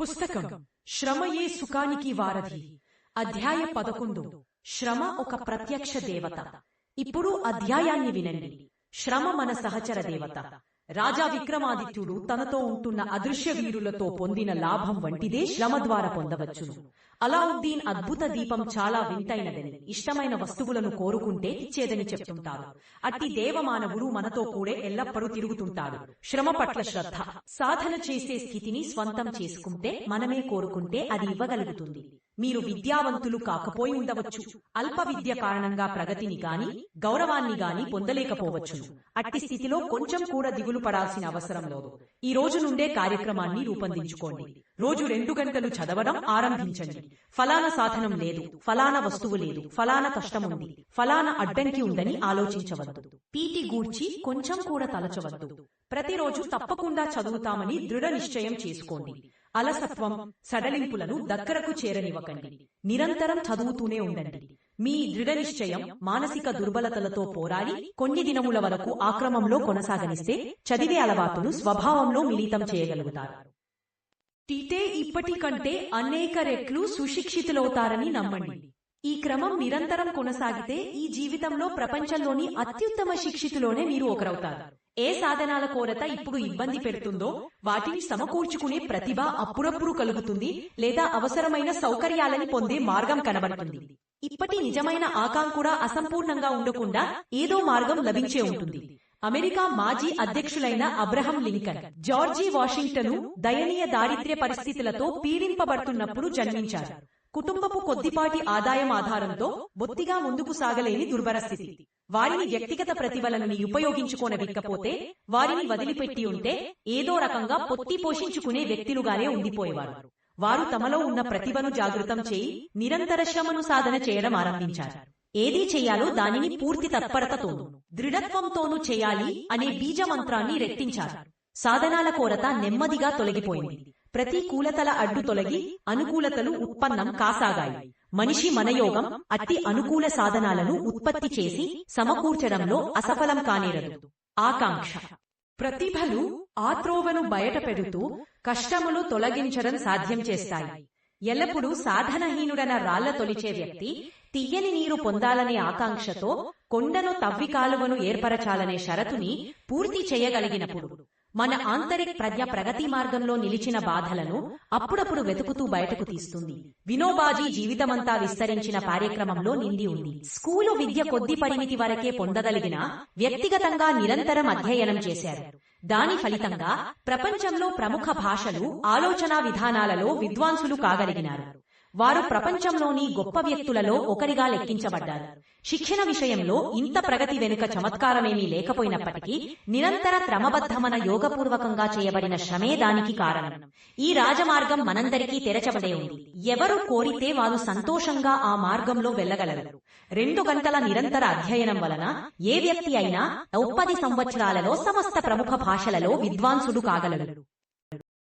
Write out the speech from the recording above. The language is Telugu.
పుస్తకం. శ్రమయే సుఖానికి వారధి. అధ్యాయ పదకొండు. శ్రమ ఒక ప్రత్యక్ష దేవత. ఇప్పుడు అధ్యాయాన్ని వినండి. శ్రమ మన సహచర దేవత. రాజా విక్రమాదిత్యుడు తనతో ఉంటున్న అదృశ్య వీరులతో పొందిన లాభం వంటిదే శ్రమ ద్వారా పొందవచ్చును. అలావుద్దీన్ అద్భుత దీపం చాలా వింతైనదని ఇష్టమైన వస్తువులను కోరుకుంటే ఇచ్చేదని చెప్తుంటారు అట్టి దేవమానవుడు మనతో కూడే ఎల్లప్పుడూ తిరుగుతుంటాడు. శ్రమ పట్ల శ్రద్ధ. సాధన చేసే స్థితిని స్వంతం చేసుకుంటే మనమే కోరుకుంటే అది ఇవ్వగలుగుతుంది. మీరు విద్యావంతులు కాకపోయి ఉండవచ్చు. అల్ప విద్య కారణంగా ప్రగతిని గాని గౌరవాన్ని గాని పొందలేకపోవచ్చును. అట్టి స్థితిలో కొంచెం కూడా దిగులు పడాల్సిన అవసరం లేదు. ఈ రోజు నుండే కార్యక్రమాన్ని రూపొందించుకోండి. రోజు రెండు గంటలు చదవడం ఆరంభించండి. ఫలానా సాధనం లేదు. ఫలానా వస్తువు లేదు. ఫలానా కష్టం ఉంది ఫలానా అడ్డంకి ఉందని ఆలోచించవద్దు. పీటి గూర్చి కొంచెం కూడా తలచవద్దు. ప్రతిరోజు తప్పకుండా చదువుతామని దృఢ నిశ్చయం చేసుకోండి. అలసత్వం సడలింపులను దగ్గరకు చేరనివ్వకండి. నిరంతరం చదువుతూనే ఉండండి. మీ దృఢ నిశ్చయం మానసిక దుర్బలతలతో పోరాడి కొన్ని దినముల వరకు ఆక్రమంలో కొనసాగనిస్తే చదివే అలవాటును స్వభావంలో మిళితం చేయగలుగుతారు. టీటే ఇప్పటికంటే అనేక రెట్లు సుశిక్షితులవుతారని నమ్మండి. ఈ క్రమం నిరంతరం కొనసాగితే ఈ జీవితంలో ప్రపంచంలోని అత్యుత్తమ శిక్షితులోనే మీరు ఒకరవుతారు. ఏ సాధనాల కొరత ఇప్పుడు ఇబ్బంది పెడుతుందో వాటిని సమకూర్చుకునే ప్రతిభ అప్పుడప్పుడు కలుగుతుంది లేదా అవసరమైన సౌకర్యాలని పొందే మార్గం కనబడుతుంది. ఇప్పటి నిజమైన ఆకాంక్ష అసంపూర్ణంగా ఉండకుండా ఏదో మార్గం లభించే ఉంటుంది. అమెరికా మాజీ అధ్యక్షులైన అబ్రహం లింకన్ జార్జీ వాషింగ్టన్ దయనీయ దారిద్ర్య పరిస్థితులతో పీడింపబడుతున్నప్పుడు జన్మించారు. కుటుంబపు కొద్దిపాటి ఆదాయం ఆధారంతో బొత్తిగా ముందుకు సాగలేని దుర్భర స్థితి. వారిని వ్యక్తిగత ప్రతిభలను ఉపయోగించుకోనవిక్కపోతే వారిని వదిలిపెట్టి ఉంటే ఏదో రకంగా పొత్తి పోషించుకునే వ్యక్తులుగానే ఉండిపోయేవారు. వారు తమలో ఉన్న ప్రతిభను జాగృతం చేయి నిరంతర శ్రమను సాధన చేయడం ఆరంభించారు. ఏది చేయాలో దానిని పూర్తి తత్పరతతోనూ దృఢత్వంతోనూ చేయాలి అనే బీజ మంత్రాన్ని రెట్టించారు. సాధనాల కొరత నెమ్మదిగా తొలగిపోయింది. ప్రతికూలతల అడ్డు తొలగి అనుకూలతలు ఉత్పన్నం కాసాగాయి. మనిషి మనయోగం అతి అనుకూల సాధనాలను ఉత్పత్తి చేసి సమకూర్చడంలో అసఫలం కానేరదు. ఆకాంక్ష. ప్రతిభలు ఆత్రోవను బయట పెడుతూ కష్టములు తొలగించడం సాధ్యం చేస్తాయి. ఎల్లప్పుడూ సాధనహీనుడన రాళ్ళ తొలిచే వ్యక్తి తీయని నీరు పొందాలనే ఆకాంక్షతో కొండను తవ్వి కాలువను ఏర్పరచాలనే షరతుని పూర్తి చేయగలిగినప్పుడు మన ఆంతరిక ప్రజ్ఞ ప్రగతి మార్గంలో నిలిచిన బాధలను అప్పుడప్పుడు వెతుకుతూ బయటకు తీస్తుంది. వినోబాజీ జీవితమంతా విస్తరించిన కార్యక్రమంలో నిండి ఉంది. స్కూలు విద్య కొద్ది పరిమితి వరకే పొందగలిగిన వ్యక్తిగతంగా నిరంతరం అధ్యయనం చేశారు. దాని ఫలితంగా ప్రపంచంలో ప్రముఖ భాషలు ఆలోచనా విధానాలలో విద్వాంసులు కాగలిగినారు. వారు ప్రపంచంలోని గొప్ప వ్యక్తులలో ఒకరిగా లెక్కించబడ్డారు. శిక్షణ విషయంలో ఇంత ప్రగతి వెనుక చమత్కారమేమీ లేకపోయినప్పటికీ నిరంతర క్రమబద్ధమన యోగపూర్వకంగా చేయబడిన శ్రమే దానికి కారణం. ఈ రాజమార్గం మనందరికీ తెరచబడే ఉంది. ఎవరు కోరితే వారు సంతోషంగా ఆ మార్గంలో వెళ్ళగలరు. రెండు గంటల నిరంతర అధ్యయనం వలన ఏ వ్యక్తి అయినా ముప్పది సంవత్సరాలలో సమస్త ప్రముఖ భాషలలో విద్వాంసుడు కాగలడు.